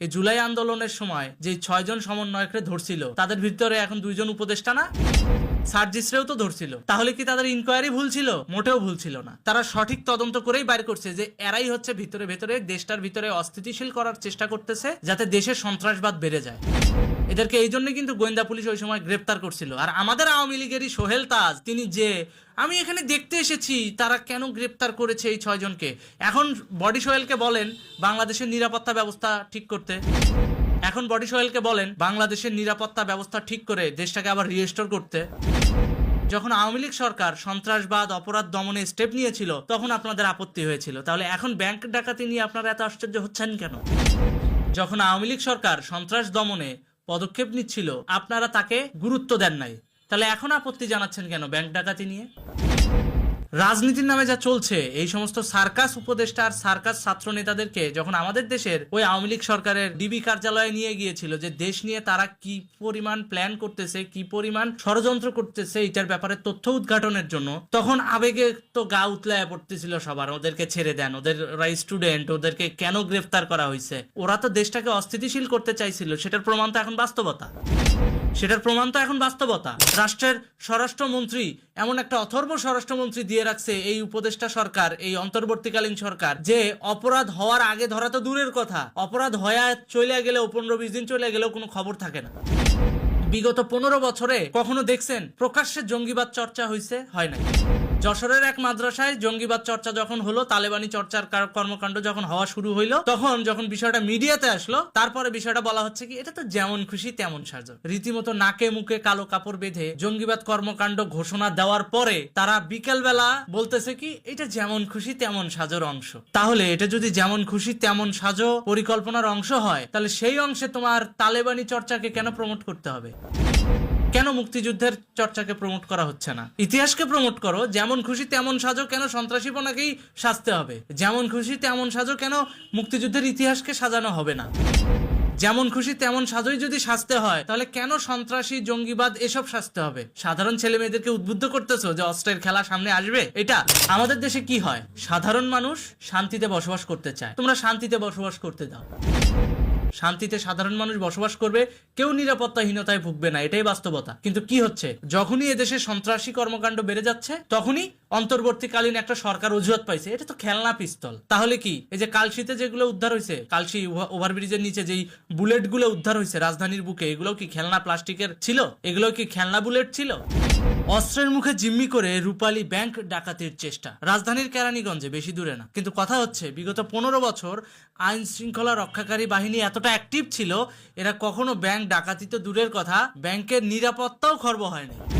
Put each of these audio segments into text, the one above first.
এই জুলাই আন্দোলনের সময় যে ছয়জন সমন্বয়করে ধরছিল তাদের ভিতরে এখন দুইজন উপদেষ্টা না? সার্জিসরেও তো ধরছিল। তাহলে কি তাদের ইনকোয়ারি ভুল ছিল? মোটেও ভুল ছিল না। তারা সঠিক তদন্ত করেই বাইর করছে যে এরাই হচ্ছে ভিতরে ভেতরে, দেশটার ভিতরে অস্থিতিশীল করার চেষ্টা করতেছে যাতে দেশের সন্ত্রাসবাদ বেড়ে যায়। এদেরকে এই জন্য কিন্তু গোয়েন্দা পুলিশ ওই সময় গ্রেপ্তার করছিল। আর আমাদের আওয়ামী লীগেরই সোহেল তাজ, তিনি যে, আমি এখানে দেখতে এসেছি, তারা কেন গ্রেপ্তার করেছে এই ছয়জনকে এখন বডি সোহেলকে বলেন, বাংলাদেশের নিরাপত্তা ব্যবস্থা ঠিক করতে। এখন বডি সোহেলকে বলেন, বাংলাদেশের নিরাপত্তা ব্যবস্থা ঠিক করে দেশটাকে আবার রিস্টোর করতে। যখন আওয়ামী লীগ সরকার সন্ত্রাসবাদ, অপরাধ দমনে স্টেপ নিয়েছিল, তখন আপনাদের আপত্তি হয়েছিল। তাহলে এখন ব্যাংক ডাকাতি নিয়ে আপনারা এত আশ্চর্য হচ্ছেন কেন? যখন আওয়ামী লীগ সরকার সন্ত্রাস দমনে পদক্ষেপ নিচ্ছিল, আপনারা তাকে গুরুত্ব দেন নাই। তাহলে এখন আপত্তি জানাচ্ছেন কেন ব্যাংক ডাকাতি নিয়ে? রাজনীতির নামে যা চলছে, এই সমস্ত সার্কাস উপদেষ্টা আর সার্কাস ছাত্র নেতাদেরকে যখন আমাদের দেশের ওই আওয়ামী লীগ সরকারের ডিবি কার্যালয়ে নিয়ে গিয়েছিল যে দেশ নিয়ে তারা কি পরিমাণ প্ল্যান করতেছে, কি পরিমাণ ষড়যন্ত্র করতেছে, এটার ব্যাপারে তথ্য উদ্ঘাটনের জন্য, তখন আবেগে তো গা উতলায় পড়তেছিল সবার, ওদেরকে ছেড়ে দেন ওদের ওরা স্টুডেন্ট ওদেরকে কেন গ্রেফতার করা হয়েছে? ওরা তো দেশটাকে অস্থিতিশীল করতে চাইছিল, সেটার প্রমাণ তো এখন বাস্তবতা। সেটার প্রমাণ তো এখন বাস্তবতা। রাষ্ট্রের স্বরাষ্ট্রমন্ত্রী, এমন একটা অথর্ব স্বরাষ্ট্রমন্ত্রী দিয়ে রাখছে এই উপদেষ্টা সরকার, এই অন্তর্বর্তীকালীন সরকার, যে অপরাধ হওয়ার আগে ধরা তো দূরের কথা। অপরাধ হয়ে চলে গেলেও, পনেরো বিশ দিন চলে গেলেও কোনো খবর থাকে না। বিগত পনেরো বছরে কখনো দেখছেন প্রকাশ্যে জঙ্গিবাদ চর্চা হয়েছে হয় নাই? যশোরের এক মাদ্রাসায় জঙ্গিবাদ চর্চা যখন হলো, তালেবানি চর্চার কর্মকাণ্ড যখন হওয়া শুরু হইল, তখন যখন বিষয়টা মিডিয়াতে আসলো, তারপরে বিষয়টা বলা হচ্ছে কি, এটা তো যেমন খুশি তেমন সাজো রীতিমতো নাকে মুখে কালো কাপড় বেঁধে জঙ্গিবাদ কর্মকাণ্ড ঘোষণা দেওয়ার পরে তারা বিকেলবেলা বলতেছে কি, এটা যেমন খুশি তেমন সাজোর অংশ। তাহলে এটা যদি যেমন খুশি তেমন সাজো পরিকল্পনার অংশ হয়, তাহলে সেই অংশে তোমার তালেবানি চর্চাকে কেন প্রমোট করতে হবে? কেন মুক্তিযুদ্ধের চর্চাকে প্রমোট করা হচ্ছে না? ইতিহাসকে প্রমোট করো, যেমন খুশি তেমন সাজো, কেন সন্ত্রাসীপনাকেই সাজতে হবে? যেমন খুশি তেমন সাজো, কেন মুক্তিযুদ্ধের ইতিহাসকে সাজানো হবে না? যেমন খুশি তেমন সাজই যদি সাজতে হয়, তাহলে কেন সন্ত্রাসী, জঙ্গিবাদ এসব সাজতে হবে? সাধারণ ছেলে মেয়েদেরকে উদ্বুদ্ধ করতেছো যে অস্ত্রের খেলা সামনে আসবে? এটা আমাদের দেশে কি হয়? সাধারণ মানুষ শান্তিতে বসবাস করতে চায়। তোমরা শান্তিতে বসবাস করতে দাও। শান্তিতে সাধারণ মানুষ বসবাস করবে, কেউ নিরাপত্তাহীনতায় ভুগবে না, এটাই বাস্তবতা। কিন্তু কি হচ্ছে? যখনই এদেশে সন্ত্রাসী কর্মকাণ্ড বেড়ে যাচ্ছে, তখনই অন্তর্বর্তীকালীন একটা সরকার অজুহাত পাইছে। এটা তো খেলনা পিস্তল। তাহলে কি? এই যে কালশিতে যেগুলো উদ্ধার হয়েছে কালশি ওভা- ওভারব্রিজের নিচে যেই বুলেটগুলো উদ্ধার হয়েছে রাজধানীর বুকে এগুলো কি খেলনা প্লাস্টিকের ছিল? এগুলো কি খেলনা বুলেট ছিল? অস্ত্রের মুখে জিম্মি করে রূপালী ব্যাংক ডাকাতির চেষ্টা। রাজধানীর কেরানীগঞ্জে বেশি দূরে না। কিন্তু কথা হচ্ছে, বিগত পনেরো বছর আইন শৃঙ্খলা রক্ষাকারী বাহিনী এতটা অ্যাক্টিভ ছিল, এরা কখনো ব্যাংক ডাকাতি তো দূরের কথা, ব্যাংকের নিরাপত্তাও খর্ব হয়নি।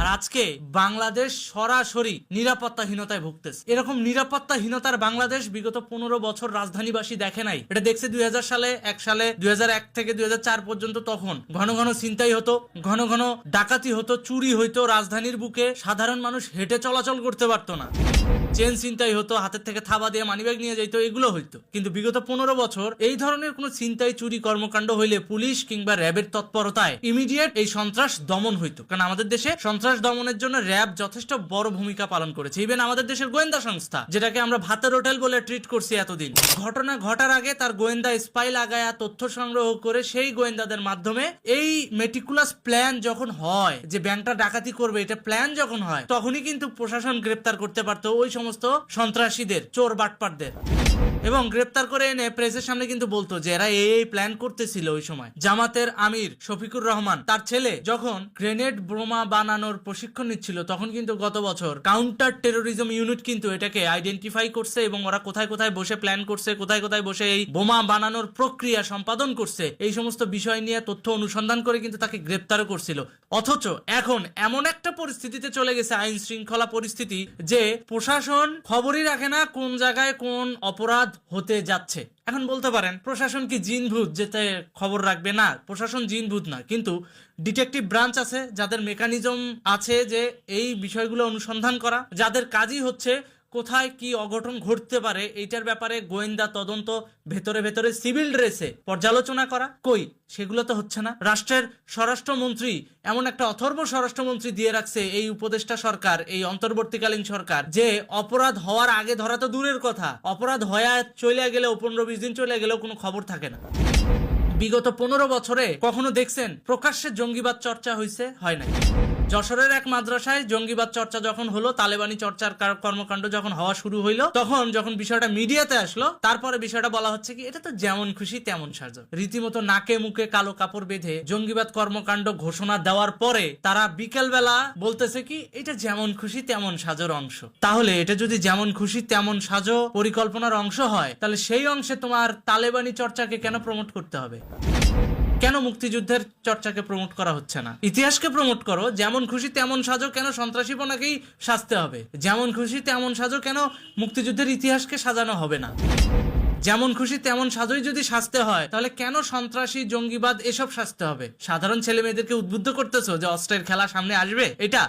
আর আজকে বাংলাদেশ সরাসরি নিরাপত্তাহীনতায় ভুগতেছে। এরকম নিরাপত্তাহীনতার বাংলাদেশ বিগত পনেরো বছর রাজধানীবাসী দেখে নাই। এটা দেখছে দুই হাজার সালে, এক সালে, দুই হাজার এক থেকে দুই হাজার চার পর্যন্ত তখন। ঘন ঘন চিন্তাই হতো, ঘন ঘন ডাকাতি হতো, চুরি হইতো, রাজধানীর বুকে সাধারণ মানুষ হেঁটে চলাচল করতে পারতো না। চেন চিন্তাই হতো, হাতের থেকে থাবা দিয়ে মানিব্যাগ নিয়ে যাইতো, এগুলো হইতো। কিন্তু বিগত পনেরো বছর এই ধরনের কোনো চিন্তাই চুরি কর্মকাণ্ড হইলে পুলিশ কিংবা র্যাবের তৎপরতায় ইমিডিয়েট এই সন্ত্রাস দমন হইতো। কারণ আমাদের দেশে সন্ত্রাস দমনের জন্য র্যাব যথেষ্ট বড় ভূমিকা পালন করেছে। ইভেন আমাদের দেশের গোয়েন্দা সংস্থা, যেটাকে আমরা ভাতের হোটেল বলে ট্রিট করছি এতদিন, ঘটনা ঘটার আগে তার গোয়েন্দা স্পাই লাগায়া তথ্য সংগ্রহ করে সেই গোয়েন্দাদের মাধ্যমে এই মেটিকুলাস প্ল্যান যখন হয়, যে ব্যাংকটা ডাকাতি করবে, এটা প্ল্যান যখন হয়, তখনই কিন্তু প্রশাসন গ্রেপ্তার করতে পারতো। ওই সমস্ত সন্ত্রাসীদের, চোর বাটপাটদের। এবং গ্রেপ্তার করে এনে প্রেসের সামনে কিন্তু বলতো যে এরা এই প্ল্যান করতেছিল ওই সময়। জামাতের আমির শফিকুর রহমান, তার ছেলে, যখন গ্রেনেড বোমা বানানোর প্রশিক্ষণ নিচ্ছিল, তখন কিন্তু গত বছর কাউন্টার টেরোরিজম ইউনিট কিন্তু এটাকে আইডেন্টিফাই করছে এবং ওরা কোথায় কোথায় বসে প্ল্যান করছে, কোথায় কোথায় বসে এই বোমা বানানোর প্রক্রিয়া সম্পাদন করছে, এই সমস্ত বিষয় নিয়ে তথ্য অনুসন্ধান করে কিন্তু তাকে গ্রেপ্তারও করছিল। অথচ এখন এমন একটা পরিস্থিতিতে চলে গেছে আইন শৃঙ্খলা পরিস্থিতি যে প্রশাসন খবরই রাখে না কোন জায়গায় কোন অপরাধ হতে যাচ্ছে। এখন বলতে পারেন, প্রশাসন কি জিনভূত যেতে খবর রাখবে? না, প্রশাসন জিনভূত না। কিন্তু ডিটেকটিভ ব্রাঞ্চ আছে, যাদের মেকানিজম আছে যে এই বিষয়গুলো অনুসন্ধান করা, যাদের কাজই হচ্ছে কোথায় কি অঘটন ঘটতে পারে, এইটার ব্যাপারে গোয়েন্দা তদন্ত, ভেতরে ভেতরে সিভিল ড্রেসে পর্যালোচনা করা। কই? সেগুলো তো হচ্ছে না। রাষ্ট্রের স্বরাষ্ট্রমন্ত্রী এমন একটা অথর্ব স্বরাষ্ট্রমন্ত্রী দিয়ে রাখছে এই উপদেষ্টা সরকার, এই অন্তর্বর্তীকালীন সরকার, যে অপরাধ হওয়ার আগে ধরা তো দূরের কথা। অপরাধ হয়ে চলে গেলেও পনেরো বিশ দিন চলে গেলেও কোনো খবর থাকে না। বিগত পনেরো বছরে কখনো দেখছেন প্রকাশ্যে জঙ্গিবাদ চর্চা হয়েছে হয় নাই? যশোরের এক মাদ্রাসায় জঙ্গিবাদ চর্চা যখন হলো, তালেবানি চর্চার কর্মকাণ্ড যখন হওয়া শুরু হইল, তখন যখন বিষয়টা মিডিয়াতে আসলো, তারপরে বিষয়টা বলা হচ্ছে কি, এটা তো যেমন খুশি তেমন সাজ রীতিমতো নাকে মুখে কালো কাপড় বেঁধে জঙ্গিবাদ কর্মকাণ্ড ঘোষণা দেওয়ার পরে তারা বিকেল বেলা বলতেছে কি, এটা যেমন খুশি তেমন সাজোর অংশ। তাহলে এটা যদি যেমন খুশি তেমন সাজো পরিকল্পনার অংশ হয়, তাহলে সেই অংশে তোমার তালেবানি চর্চাকে কেন প্রমোট করতে হবে? কেন মুক্তিযুদ্ধের চর্চাকে প্রমোট করা হচ্ছে না? ইতিহাসকে প্রমোট করো, যেমন খুশি তেমন সাজো, কেন সন্ত্রাসী বোনাকেই সাজতে হবে? যেমন খুশি তেমন সাজো, কেন মুক্তিযুদ্ধের ইতিহাসকে সাজানো হবে না? যেমন খুশি তেমন সাজই যদি সাজতে হয়, তাহলে কেন সন্ত্রাসী, জঙ্গিবাদ এসব সাজতে হবে? সাধারণ ছেলে মেয়েদেরকে উদ্বুদ্ধ করতেছো যে অস্ত্রের খেলা সামনে আসবে? এটা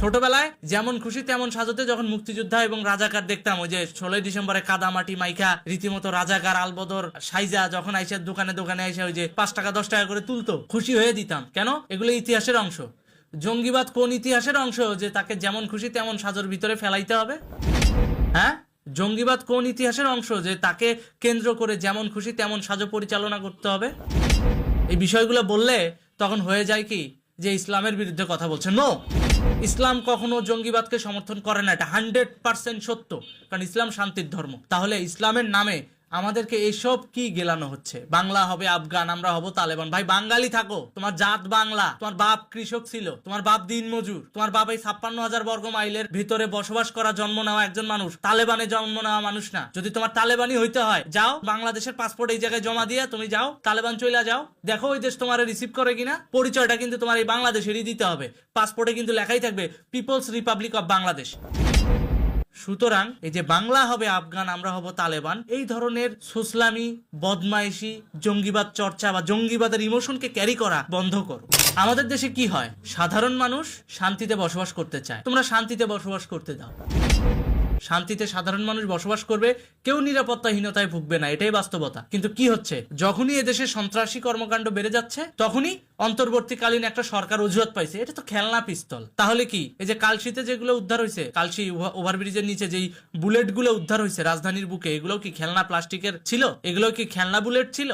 ছোটবেলায় যেমন খুশি তেমন সাজতে যখন মুক্তিযোদ্ধা এবং রাজাকার দেখতাম, ওই যে ষোলোই ডিসেম্বরে কাদামাটি মাইখা, রীতিমতো রাজাকার আলবদর সাইজা যখন আইসা দোকানে দোকানে আইসা ওই যে পাঁচ টাকা, দশ টাকা করে তুলতো, খুশি হয়ে দিতাম। কেন? এগুলো ইতিহাসের অংশ। জঙ্গিবাদ কোন ইতিহাসের অংশ? যে তাকে যেমন খুশি তেমন সাজর ভিতরে ফেলাইতে হবে। হ্যাঁ? জঙ্গিবাদ কোন ইতিহাসের অংশ? যে তাকে কেন্দ্র করে যেমন খুশি তেমন সাজো পরিচালনা করতে হবে। এই বিষয়গুলো বললে তখন হয়ে যায় কি? যে ইসলামের বিরুদ্ধে কথা বলছে। নো ইসলাম কখনো জঙ্গিবাদকে সমর্থন করে না, এটা হান্ড্রেড পার্সেন্ট সত্য। কারণ ইসলাম শান্তির ধর্ম। তাহলে ইসলামের নামে আমাদেরকে এসব কি গেলানো হচ্ছে? বাংলা হবে আফগান, আমরা হব তালেবান। ভাই, বাঙালি থাকো। তোমার জাত বাংলা, তোমার বাপ কৃষক ছিল, তোমার বাপ দিন মজুর, তোমার বাপ এই ছাপ্পান্ন হাজার বর্গ মাইলের ভিতরে বসবাস করা, জন্ম নেওয়া একজন মানুষ। তালেবানে জন্ম নেওয়া মানুষ না। যদি তোমার তালেবানি হইতে হয়, যাও, বাংলাদেশের পাসপোর্ট এই জায়গায় জমা দিয়ে তুমি যাও, তালেবান চলে যাও। দেখো ওই দেশ তোমার রিসিভ করে কিনা। পরিচয়টা কিন্তু তোমার এই বাংলাদেশেরই দিতে হবে। পাসপোর্টে কিন্তু লেখাই থাকবে পিপলস রিপাবলিক অফ বাংলাদেশ সুতরাং এই যে বাংলা হবে আফগান, আমরা হব তালেবান, এই ধরনের সুসলামি বদমাইশি জঙ্গিবাদ চর্চা বা জঙ্গিবাদের ইমোশনকে ক্যারি করা বন্ধ করো। আমাদের দেশে কি হয়? সাধারণ মানুষ শান্তিতে বসবাস করতে চায়। তোমরা শান্তিতে বসবাস করতে দাও। শান্তিতে সাধারণ মানুষ বসবাস করবে, কেউ নিরাপত্তাহীনতায় ভুগবে না, এটাই বাস্তবতা। কিন্তু কি হচ্ছে? যখনই এদেশে সন্ত্রাসী কর্মকাণ্ড বেড়ে যাচ্ছে, তখনই অন্তর্বর্তীকালীন একটা সরকার অজুহাত পাইছে। এটা তো খেলনা পিস্তল। তাহলে কি? এই যে কালশিতে যেগুলো উদ্ধার হয়েছে কালশি ওভারব্রিজের নিচে যেই বুলেটগুলো উদ্ধার হয়েছে রাজধানীর বুকে এগুলো কি খেলনা প্লাস্টিকের ছিল? এগুলো কি খেলনা বুলেট ছিল?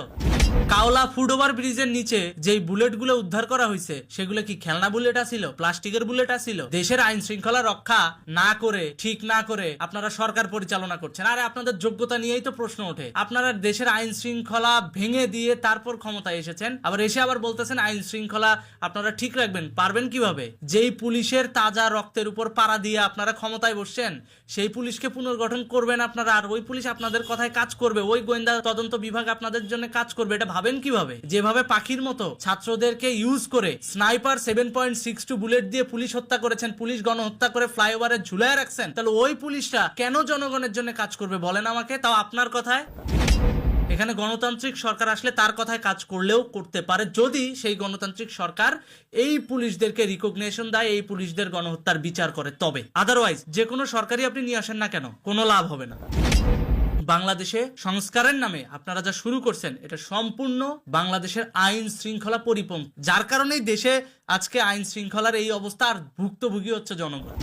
কাওলা ফুড ওভার ব্রিজের নিচে যেই বুলেটগুলো উদ্ধার করা হয়েছে, সেগুলো কি খেলনা বুলেট আসিল প্লাস্টিকের বুলেট আসিল দেশের আইন শৃঙ্খলা রক্ষা না করে, ঠিক না করে আপনারা সরকার পরিচালনা করছেন। আরে আপনাদের যোগ্যতা নিয়েই তো প্রশ্ন ওঠে। আপনারা দেশের আইন শৃঙ্খলা ভেঙে দিয়ে তারপর ক্ষমতায় এসেছেন। আবার এসে আবার বলতেছেন, আইন শৃঙ্খলা আপনারা ঠিক রাখবেন। পারবেন কীভাবে? যেই পুলিশের তাজা রক্তের উপর পাড়া দিয়ে আপনারা ক্ষমতায় বসছেন, সেই পুলিশকে পুনর্গঠন করবেন আপনারা। আর ওই পুলিশ আপনাদের কথায় কাজ করবে। ওই গোয়েন্দা তদন্ত বিভাগ আপনাদের জন্য কাজ করবে। এটা ভাবেন কীভাবে? যেভাবে পাখির মতো ছাত্রদেরকে ইউজ করে sniper seven point six two bullet দিয়ে পুলিশ হত্যা করেছেন, পুলিশ গণহত্যা করে ফ্লাইওভারে ঝুলায় রাখছেন, তাহলে ওই পুলিশটা কেন জনগণের জন্য কাজ করবে বলেন আমাকে? তাও আপনার কথায়? এখানে গণতান্ত্রিক সরকার আসলে তার কথায় কাজ করলেও করতে পারে, যদি সেই গণতান্ত্রিক সরকার এই পুলিশদেরকে রিকগনিশন দেয়, এই পুলিশদের গণহত্যার বিচার করে, তবে। আদারওয়াইজ যে কোনো সরকারি আপনি নিয়ে আসেন না কেন? কোনো লাভ হবে না। বাংলাদেশে সংস্কারের নামে আপনারা যা শুরু করছেন, এটা সম্পূর্ণ বাংলাদেশের আইন শৃঙ্খলা পরিপন্থী। যার কারণেই দেশে আজকে আইন শৃঙ্খলার এই অবস্থা আর ভুক্তভোগী হচ্ছে জনগণ।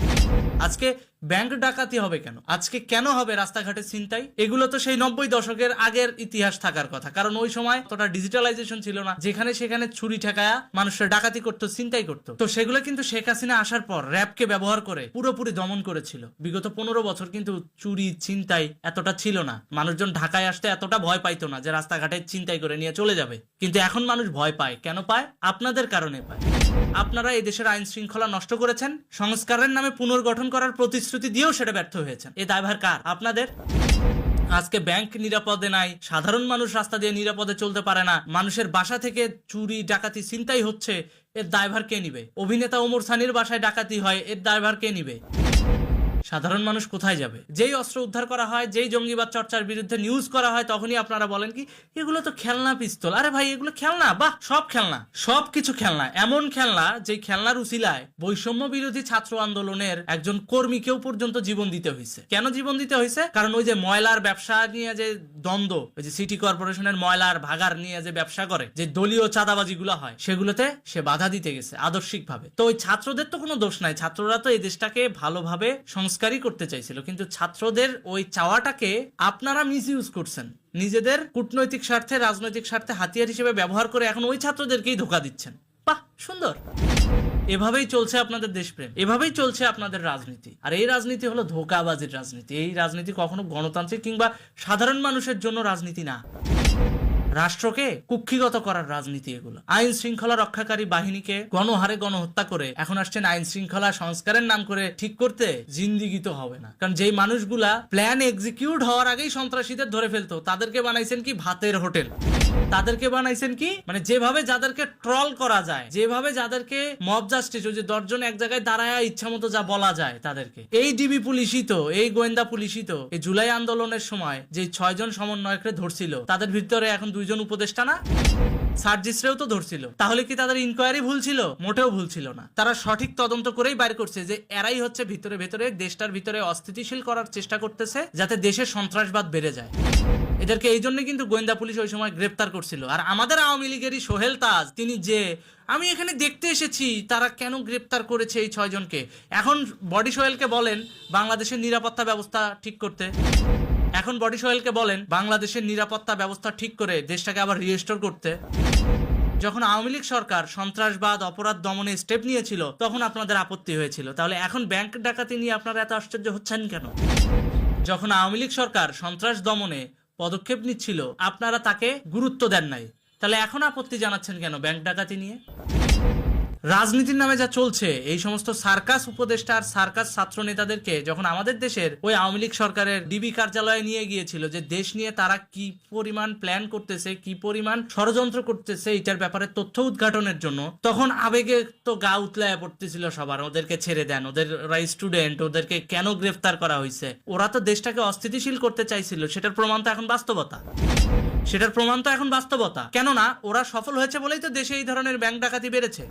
আজকে ব্যাংক ডাকাতি হবে কেন? আজকে কেন হবে রাস্তাঘাটে ছিনতাই? এগুলো তো সেই নব্বই দশকের আগের ইতিহাস থাকার কথা। কারণ ওই সময় তোটা ডিজিটালাইজেশন ছিল না। যেখানে সেখানে ছুরি ঠেকায়া মানুষের ডাকাতি করতো চিন্তাই করতো। তো সেগুলো কিন্তু শেখ হাসিনা আসার পর র্যাবকে ব্যবহার করে পুরোপুরি দমন করেছিল। বিগত পনেরো বছর কিন্তু চুরি চিন্তাই এতটা ছিল না। মানুষজন ঢাকায় আসতে এতটা ভয় পাইতো না যে রাস্তাঘাটে চিন্তাই করে নিয়ে চলে যাবে। কিন্তু এখন মানুষ ভয় পায়। কেন পায়? আপনাদের কারণে পায়। আপনারা এই দেশের আইন শৃঙ্খলা নষ্ট করেছেন, সংস্কারের নামে পুনর্গঠন করার প্রতিশ্রুতি দিয়েও সেটা ব্যর্থ হয়েছেন। এ দায়ভার কার? আপনাদের? আজকে ব্যাংক নিরাপদে নাই, সাধারণ মানুষ রাস্তা দিয়ে নিরাপদে চলতে পারে না, মানুষের বাসা থেকে চুরি, ডাকাতি চিন্তাই হচ্ছে, এর দায়ভার কে নিবে? অভিনেতা ওমর সানির বাসায় ডাকাতি হয়, এর দায়ভার কে নিবে? সাধারণ মানুষ কোথায় যাবে? যেই অস্ত্র উদ্ধার করা হয়, যেই জঙ্গিবাদ চর্চার বিরুদ্ধে নিউজ করা হয়, তখনই আপনারা বলেন কি, এগুলো তো খেলনা পিস্তল। আরে ভাই, এগুলো খেলনা? বাহ, সব খেলনা। সব কিছু খেলনা। এমন খেলনা যে খেলনার উসিলায় বৈষম্য বিরোধী ছাত্র আন্দোলনের একজন কর্মীকেও পর্যন্ত জীবন দিতে হয়েছে। কেন জীবন দিতে হয়েছে? কারণ ওই যে ময়লার ব্যবসা নিয়ে যে দ্বন্দ্ব, ওই যে সিটি কর্পোরেশনের ময়লার ভাগার নিয়ে যে ব্যবসা করে, যে দলীয় চাঁদাবাজিগুলো হয়, সেগুলোতে সে বাধা দিতে গেছে আদর্শিকভাবে। তো ওই ছাত্রদের তো কোনো দোষ নাই। ছাত্ররা তো এই দেশটাকে ভালোভাবে সংস্কারই করতে চাইছিল, কিন্তু ছাত্রদের ওই চাওয়াটাকে আপনারা মিস ইউজ করছেন। নিজেদের কূটনৈতিক স্বার্থে, রাজনৈতিক স্বার্থে হাতিয়ার হিসেবে ব্যবহার করে এখন ওই ছাত্রদেরকেই ধোকা দিচ্ছেন। বাহ, সুন্দর। এভাবেই চলছে আপনাদের দেশপ্রেম, এভাবেই চলছে আপনাদের রাজনীতি। আর এই রাজনীতি হলো ধোকাবাজির রাজনীতি। এই রাজনীতি কখনো গণতান্ত্রিক কিংবা সাধারণ মানুষের জন্য রাজনীতি না। রাষ্ট্রকে কুক্ষিগত করার রাজনীতি এগুলো। আইন শৃঙ্খলা রক্ষাকারী বাহিনীকে গণহারে গণহত্যা করে এখন আসছেন আইন শৃঙ্খলা সংস্কারের নাম করে ঠিক করতে জিন্দিগি তো হবে না। কারণ যেই মানুষগুলা প্ল্যান এক্সিকিউট হওয়ার আগেই সন্ত্রাসীদের ধরে ফেলতো, তাদেরকে বানাইছেন কি? ভাতের হোটেল। তাদেরকে বানাইছেন কি? মানে যেভাবে যাদেরকে ট্রল করা যায়, যেভাবে যাদেরকে মব জাস্টিস ওই যে দশজন এক জায়গায় দাঁড়ায় ইচ্ছা মতো যা বলা যায় তাদেরকে। এই ডিবি পুলিশই তো, এই গোয়েন্দা পুলিশই তো, এই জুলাই আন্দোলনের সময় যে ছয়জন সমন্বয়করে ধরছিল, তাদের ভিতরে এখন দুইজন উপদেষ্টা না? সার্জিসরেও তো ধরছিল। তাহলে কি তাদের ইনকোয়ারি ভুল ছিল? মোটেও ভুল ছিল না। তারা সঠিক তদন্ত করেই বাইর করছে যে এরাই হচ্ছে ভিতরে ভিতরে দেশটার ভিতরে অস্থিতিশীল করার চেষ্টা করতেছে যাতে দেশে সন্ত্রাসবাদ বেড়ে যায়। এদেরকে এই জন্য কিন্তু গোয়েন্দা পুলিশ ওই সময় গ্রেপ্তার করছিল। আর আমাদের আওয়ামী লীগেরই সোহেল তাজ, তিনি যে, আমি এখানে দেখতে এসেছি, তারা কেন গ্রেপ্তার করেছে এই ছয়জনকে এখন বডি সোহেলকে বলেন বাংলাদেশের নিরাপত্তা ব্যবস্থা ঠিক করতে। এখন বডি সোহেলকে বলেন, বাংলাদেশের নিরাপত্তা ব্যবস্থা ঠিক করে দেশটাকে আবার রিস্টোর করতে। যখন আওয়ামী লীগ সরকার সন্ত্রাসবাদ, অপরাধ দমনে স্টেপ নিয়েছিল, তখন আপনাদের আপত্তি হয়েছিল। তাহলে এখন ব্যাংক ডাকাতি নিয়ে আপনারা এত আশ্চর্য হচ্ছেন কেন? যখন আওয়ামী লীগ সরকার সন্ত্রাস দমনে পদক্ষেপ নিচ্ছিল, আপনারা তাকে গুরুত্ব দেন নাই। তাহলে এখন আপত্তি জানাচ্ছেন কেন ব্যাংক ডাকাতি নিয়ে? রাজনীতির নামে যা চলছে, এই সমস্ত সার্কাস উপদেষ্টা আর সার্কাস ছাত্র নেতাদেরকে যখন আমাদের দেশের ওই আওয়ামী লীগ সরকারের ডিবি কার্যালয়ে নিয়ে গিয়েছিল যে দেশ নিয়ে তারা কি পরিমাণ প্ল্যান করতেছে, কি পরিমাণ ষড়যন্ত্র করতেছে, এটার ব্যাপারে তথ্য উদ্ঘাটনের জন্য, তখন আবেগে তো গা উতলায় পড়তেছিল সবার, ওদেরকে ছেড়ে দেন ওদের স্টুডেন্ট ওদেরকে কেন গ্রেফতার করা হয়েছে ওরা তো দেশটাকে অস্থিতিশীল করতে চাইছিল, সেটার প্রমাণ তো এখন বাস্তবতা। সেটার প্রমাণ তো এখন বাস্তবতা। কেননা ওরা সফল হয়েছে বলেই তো দেশে এই ধরনের ব্যাংক ডাকাতি বেড়েছে।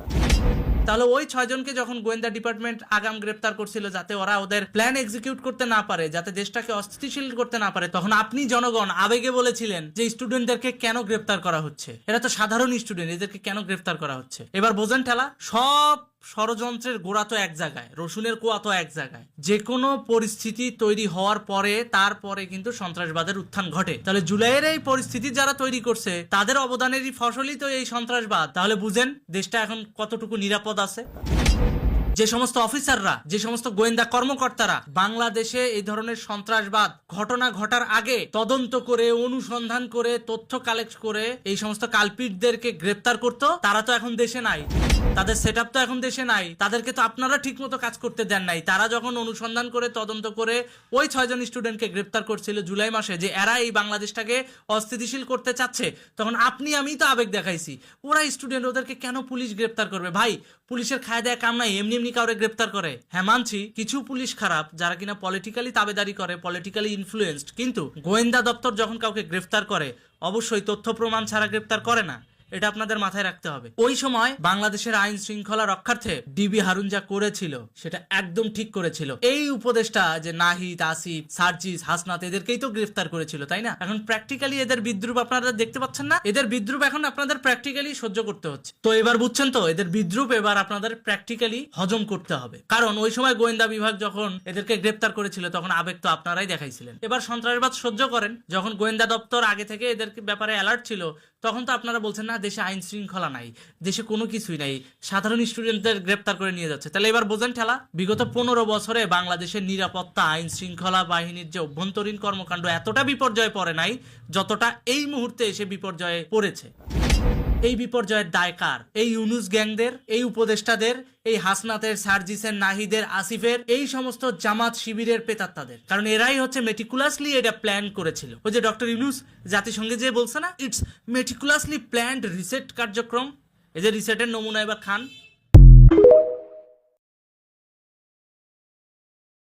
তাহলে ওই ছয়জনকে যখন গোয়েন্দা ডিপার্টমেন্ট আগাম গ্রেপ্তার করছিল যাতে ওরা ওদের প্ল্যান এক্সিকিউট করতে না পারে, যাতে দেশটাকে অস্থিতিশীল করতে না পারে, তখন আপনি জনগণ আবেগে বলেছিলেন যে স্টুডেন্টদেরকে কেন গ্রেপ্তার করা হচ্ছে। এরা তো সাধারণ স্টুডেন্ট এদেরকে কেন গ্রেপ্তার করা হচ্ছে? এবার বোঝেন ঠেলা, সব ষড়যন্ত্রের গোড়া তো এক জায়গায় রসুনের কুয়া তো এক জায়গায়। যে কোনো পরিস্থিতি তৈরি হওয়ার পরে, তারপরে কিন্তু সন্ত্রাসবাদের উত্থান ঘটে। তাহলে জুলাইয়ের এই পরিস্থিতি যারা তৈরি করছে, তাদের অবদানেরই ফসলই তো এই সন্ত্রাসবাদ। তাহলে বুঝেন, দেশটা এখন কতটুকু নিরাপদ আছে? যে সমস্ত অফিসাররা, যে সমস্ত গোয়েন্দা কর্মকর্তারা, বাংলাদেশে এই ধরনের সন্ত্রাসবাদ ঘটনা ঘটার আগে তদন্ত করে, অনুসন্ধান করে, তথ্য কালেক্ট করে, এই সমস্ত কালপিটদেরকে গ্রেপ্তার করতো, তারা তো এখন দেশে নাই। তাদের সেট তো এখন দেশে নাই। তাদেরকে তো আপনারা ঠিক মতো কাজ করতে দেন নাই। তারা যখন অনুসন্ধান করে, তদন্ত করে, ওই ছয়জন স্টুডেন্টকে গ্রেপ্তার করছিল জুলাই মাসে যে এরা এই বাংলাদেশটাকে অস্থিতিশীল করতে চাচ্ছে। তখন আপনি আমি তো আবেগ দেখাইছি। ওরা স্টুডেন্ট ওদেরকে কেন পুলিশ গ্রেপ্তার করবে? ভাই, পুলিশের খায় দেয় কাম নাই, এমনি এমনি কাউরে গ্রেপ্তার করে। হ্যাঁ মানছি, কিছু পুলিশ খারাপ, যারা কিনা পলিটিক্যালি তাবেদারি করে পলিটিক্যালি ইনফ্লুয়েন্সড কিন্তু গোয়েন্দা দপ্তর যখন কাউকে গ্রেফতার করে, অবশ্যই তথ্য প্রমাণ ছাড়া গ্রেপ্তার করে না। এটা আপনাদের মাথায় রাখতে হবে। ওই সময় বাংলাদেশের আইন শৃঙ্খলা রক্ষার্থে ডিবি হারুন যা করেছিল, সেটা একদম ঠিক করেছিল। এই উপদেশটা যে নাহিদ, আসিফ, সার্জিস, হাসনাত, এদেরকেই তো গ্রেফতার করেছিল, তাই না? এখন প্র্যাকটিক্যালি এদের বিদ্রুপ আপনারা দেখতে পাচ্ছেন না? এদের বিদ্রুপ এখন আপনাদের প্র্যাকটিক্যালি সহ্য করতে হচ্ছে। তো এবার বুঝছেন তো, এদের বিদ্রুপ এবার আপনাদের প্র্যাকটিক্যালি হজম করতে হবে। কারণ ওই সময় গোয়েন্দা বিভাগ যখন এদেরকে গ্রেফতার করেছিল, তখন আবেগ তো আপনারাই দেখাইছিলেন। এবার সন্ত্রাসবাদ সহ্য করেন, যখন গোয়েন্দা দপ্তর আগে থেকে এদের ব্যাপারে অ্যালার্ট ছিল, তখন তো আপনারা বলছেন না দেশে আইন শৃঙ্খলা নাই, দেশে কোনো কিছুই নাই, সাধারণ স্টুডেন্টদের গ্রেপ্তার করে নিয়ে যাচ্ছে। তাহলে এবার বোঝেন ঠেলা, বিগত পনেরো বছরে বাংলাদেশের নিরাপত্তা, আইন শৃঙ্খলা বাহিনীর যে অভ্যন্তরীণ কর্মকাণ্ড এতটা বিপর্যয়ে পড়ে নাই, যতটা এই মুহূর্তে এসে বিপর্যয়ে পড়েছে। এই বিপর্যয়ের দায় কার? এই ইউনুস গ্যাংদের, এই উপদেষ্টাদের, এই হাসনাতের, সার্জিসের, নাহিদের, আসিফের, এই সমস্ত জামাত শিবিরের পেতাত্তাদের কারণ এরাই হচ্ছে মেটিকুলাসলি এটা প্ল্যান করেছিল। ওই যে ডক্টর ইউনুস জাতিসংঘে যে বলছে না ইটস মেটিকুলাসলি প্ল্যান্ড রিসেট কার্যক্রম। এই যে রিসেটের নমুনা এবার খান